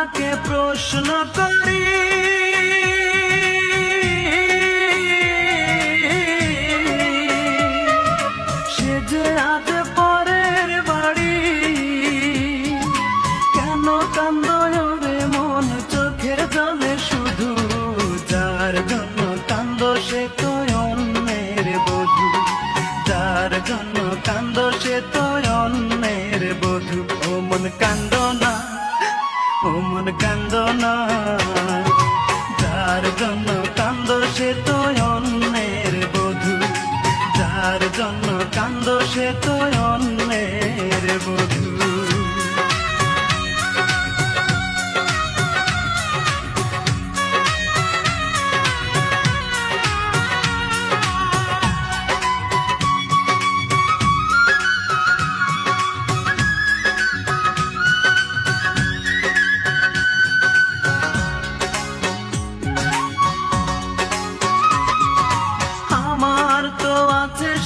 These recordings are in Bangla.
তোমাকে প্রশ্ন করি। সে যে আজ পরের বাড়ি, কেন কান্দ রে মন? চোখের জলে শুধু যার জন্য কান্দ সে তো অন্যের বধু। যার জন্য কান্দ সে তো অন্যের বধু। ও মন কান্দ না। ওমন কান্দ না যার জন্য কান্দ সে তো অন্যের বধু। যার জন্য কান্দ সে তো অন্যের বধু।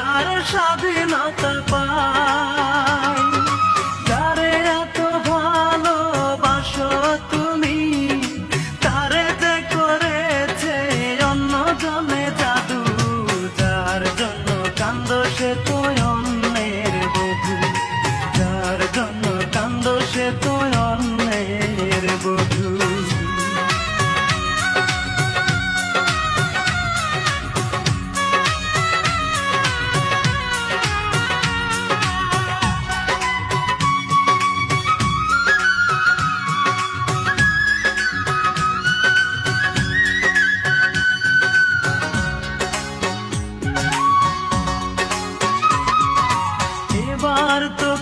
তার স্বাধীনতা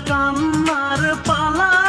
কান্নার পালা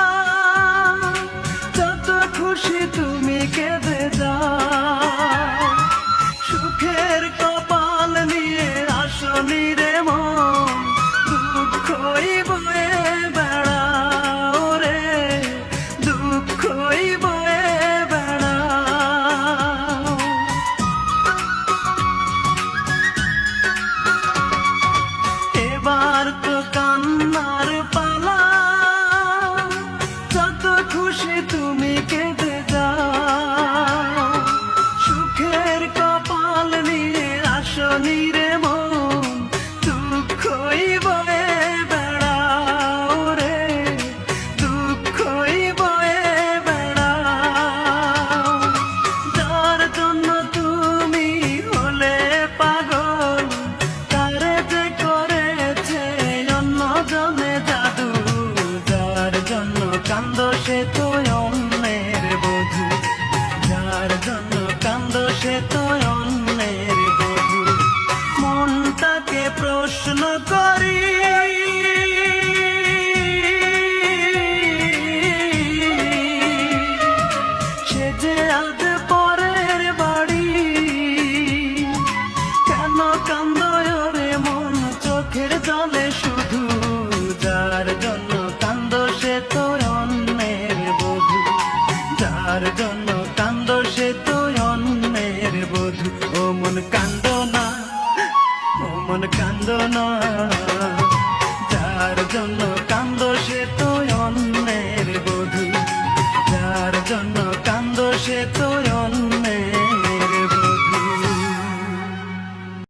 করি